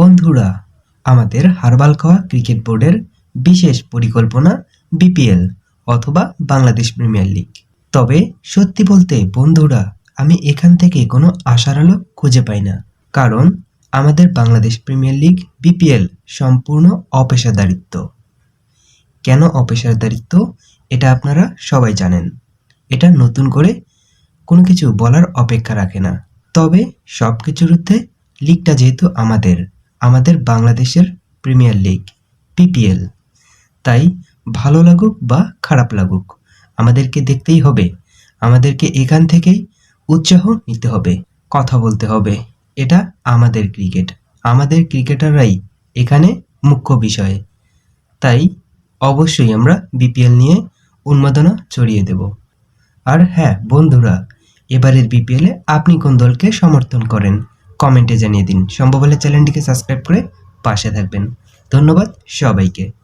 বন্ধুরা, আমাদের হারবাল খাওয়া ক্রিকেট বোর্ডের বিশেষ পরিকল্পনা বিপিএল অথবা বাংলাদেশ প্রিমিয়ার লিগ। তবে সত্যি বলতে বন্ধুরা, আমি এখান থেকে কোনো আশার আলো খুঁজে পাই না। কারণ আমাদের বাংলাদেশ প্রিমিয়ার লিগ বিপিএল সম্পূর্ণ অপেশাদারিত্ব। কেন অপেশাদারিত্ব, এটা আপনারা সবাই জানেন। এটা নতুন করে কোনো কিছু বলার অপেক্ষা রাখে না। তবে সব কিছুর লিগটা যেহেতু আমাদের আমাদের বাংলাদেশের প্রিমিয়ার লিগ, পিপিএল। তাই ভালো লাগুক বা খারাপ লাগুক, আমাদেরকে দেখতেই হবে। আমাদেরকে এখান থেকেই উৎসাহ নিতে হবে, কথা বলতে হবে। এটা আমাদের ক্রিকেট। আমাদের ক্রিকেটাররাই এখানে মুখ্য বিষয়। তাই অবশ্যই আমরা বিপিএল নিয়ে উন্মাদনা ছড়িয়ে দেব। আর হ্যাঁ বন্ধুরা, এবারের বিপিএলে আপনি কোন দলকে সমর্থন করেন? কমেন্টে জানিয়ে দিন। সম্ভব হলে চ্যানেলটিকে সাবস্ক্রাইব করে পাশে থাকবেন। ধন্যবাদ সবাইকে।